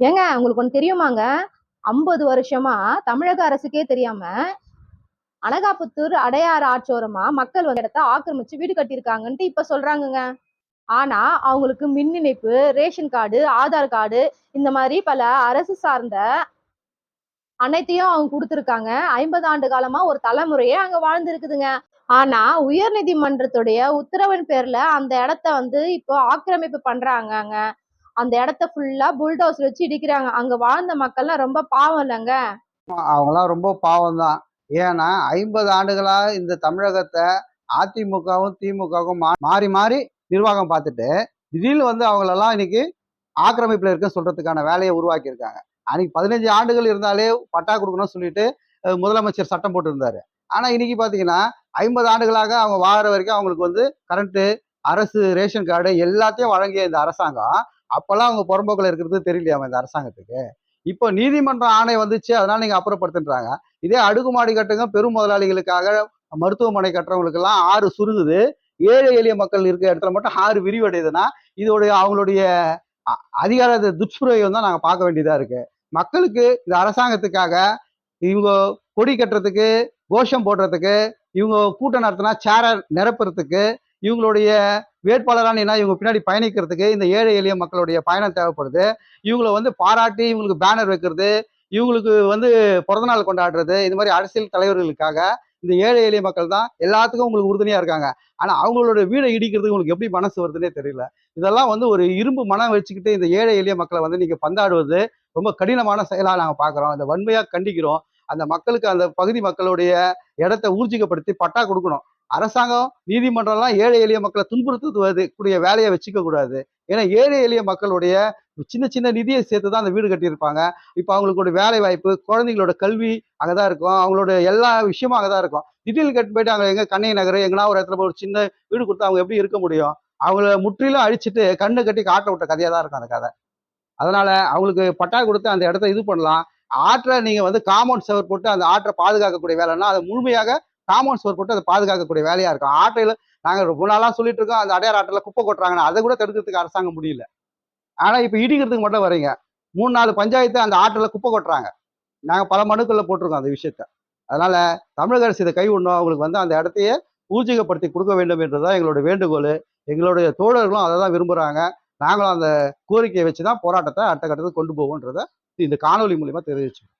ஏங்க உங்களுக்கு ஒன்று தெரியுமாங்க? ஐம்பது வருஷமா தமிழக அரசுக்கே தெரியாம அனகாபுத்தூர் அடையாறு ஆற்றோரமா மக்கள் வந்து இடத்த ஆக்கிரமிச்சு வீடு கட்டியிருக்காங்கன்ட்டு இப்ப சொல்றாங்கங்க. ஆனா அவங்களுக்கு மின் இணைப்பு ரேஷன் கார்டு ஆதார் கார்டு இந்த மாதிரி பல அரசு சார்ந்த அனைத்தையும் அவங்க கொடுத்துருக்காங்க. ஐம்பது ஆண்டு காலமா ஒரு தலைமுறையே அங்க வாழ்ந்துருக்குதுங்க. ஆனா உயர்நீதிமன்றத்துடைய உத்தரவின் பேர்ல அந்த இடத்த வந்து இப்போ ஆக்கிரமிப்பு பண்றாங்க அந்த இடத்த ஃபுல்லா புல்டோஸ் வச்சு இடிக்கிறாங்க. அங்க வாழ்ந்த மக்கள்லாம் ரொம்ப பாவம் இல்லைங்க. அவங்களாம் ரொம்ப பாவம் தான் ஏன்னா ஐம்பது ஆண்டுகளா இந்த தமிழகத்தை அதிமுகவும் திமுகவும் மாறி மாறி நிர்வாகம் பார்த்துட்டு திடீர்னு வந்து அவங்களெல்லாம் இன்னைக்கு ஆக்கிரமிப்பில் இருக்க சொல்றதுக்கான வேலையை உருவாக்கியிருக்காங்க. அன்னைக்கு பதினஞ்சு ஆண்டுகள் இருந்தாலே பட்டா கொடுக்கணும்னு சொல்லிட்டு முதலமைச்சர் சட்டம் போட்டிருந்தாரு. ஆனா இன்னைக்கு பாத்தீங்கன்னா ஐம்பது ஆண்டுகளாக அவங்க வாழற வரைக்கும் அவங்களுக்கு வந்து கரண்ட்டு அரசு ரேஷன் கார்டு எல்லாத்தையும் வழங்கிய இந்த அரசாங்கம் அப்பெல்லாம் அவங்க புறம்போக்கில் இருக்கிறது தெரியலையாம இந்த அரசாங்கத்துக்கு? இப்போ நீதிமன்ற ஆணை வந்துச்சு அதனால நீங்க அப்புறப்படுத்துன்றாங்க. இதே அடுக்குமாடி கட்டுங்க பெரும் முதலாளிகளுக்காக மருத்துவமனை கட்டுறவங்களுக்கெல்லாம் ஆறு சுருங்குது. ஏழை எளிய மக்கள் இருக்கிற இடத்துல மட்டும் ஆறு விரிவடையுதுன்னா இதோடைய அவங்களுடைய அ- அதிகார துஷ்பிரயோகம் தான் நாங்கள் பார்க்க வேண்டியதாக இருக்கு. மக்களுக்கு இந்த அரசாங்கத்துக்காக இவங்க கொடி கட்டுறதுக்கு கோஷம் போடுறதுக்கு இவங்க கூட்டம் நடத்தினா சேரை நிரப்புறதுக்கு இவங்களுடைய வேட்பாளரான என்ன இவங்க பின்னாடி பயணிக்கிறதுக்கு இந்த ஏழை எளிய மக்களுடைய பயணம் தேவைப்படுது. இவங்களை வந்து பாராட்டி இவங்களுக்கு பேனர் வைக்கிறது இவங்களுக்கு வந்து பிறந்தநாள் கொண்டாடுறது இந்த மாதிரி அரசியல் தலைவர்களுக்காக இந்த ஏழை எளிய மக்கள் தான் எல்லாத்துக்கும் உங்களுக்கு உறுதுணையா இருக்காங்க. ஆனா அவங்களோட வீடை இடிக்கிறதுக்கு உங்களுக்கு எப்படி மனசு வருதுன்னே தெரியல. இதெல்லாம் வந்து ஒரு இரும்பு மனம் வச்சுக்கிட்டு இந்த ஏழை எளிய மக்களை வந்து நீங்க பந்தாடுவது ரொம்ப கடினமான செயலாக நாங்கள் பார்க்குறோம். அந்த வன்மையாக கண்டிக்கிறோம். அந்த மக்களுக்கு அந்த பகுதி மக்களுடைய இடத்தை ஊர்ஜிகப்படுத்தி பட்டா கொடுக்கணும். அரசாங்கம் நீதிமன்றம்லாம் ஏழை எளிய மக்களை துன்புறுத்துவது கூடிய வேலையை வச்சுக்க கூடாது. ஏன்னா ஏழை எளிய மக்களுடைய சின்ன சின்ன நிதியை சேர்த்து தான் அந்த வீடு கட்டியிருப்பாங்க. இப்போ அவங்களுடைய வேலை வாய்ப்பு குழந்தைங்களோட கல்வி அங்கதான் இருக்கும். அவங்களோட எல்லா விஷயமும் அங்கதான் இருக்கும். திடீர்னு கட்டி போயிட்டு அங்கே எங்க கண்ணை நகர் எங்கன்னா ஒரு இடத்துல ஒரு சின்ன வீடு கொடுத்தா அவங்க எப்படி இருக்க முடியும்? அவங்கள முற்றிலும் அழிச்சிட்டு கண்ணு கட்டி காட்ட விட்ட கதையா தான் இருக்கும் அந்த கதை. அதனால அவங்களுக்கு பட்டா கொடுத்து அந்த இடத்த இது பண்ணலாம். ஆற்றை நீங்க வந்து காம்பவுண்ட் செவர் போட்டு அந்த ஆற்றை பாதுகாக்கக்கூடிய வேலைன்னா அதை முழுமையாக காமன் செவர் போட்டு அதை பாதுகாக்கக்கூடிய வேலையா இருக்கும். ஆட்டையில நாங்க ரொம்ப நாளா சொல்லிட்டு இருக்கோம் அந்த அடையார் ஆட்டில் குப்பை கொட்டுறாங்கன்னா. அதை கூட தடுக்கிறதுக்கு அரசாங்கம் முடியல. ஆனா இப்ப இடிக்கிறதுக்கு மட்டும் வரீங்க. மூணு நாலு பஞ்சாயத்து அந்த ஆற்றில் குப்பை கொட்டுறாங்க. நாங்க பல மனுக்கள்ல போட்டிருக்கோம் அந்த விஷயத்த. அதனால தமிழக அரசு இதை கைவிடணும் அவங்களுக்கு வந்து அந்த இடத்தையே ஊர்ஜிகப்படுத்தி கொடுக்க வேண்டும் என்றுதான் எங்களோட வேண்டுகோள். எங்களுடைய தோழர்களும் அதை தான் விரும்புறாங்க. நாங்களும் அந்த கோரிக்கையை வச்சு தான் போராட்டத்தை அடுத்த கட்டத்துக்கு கொண்டு போவோன்றதை இந்த காணொலி மூலியமா தெரிவிச்சோம்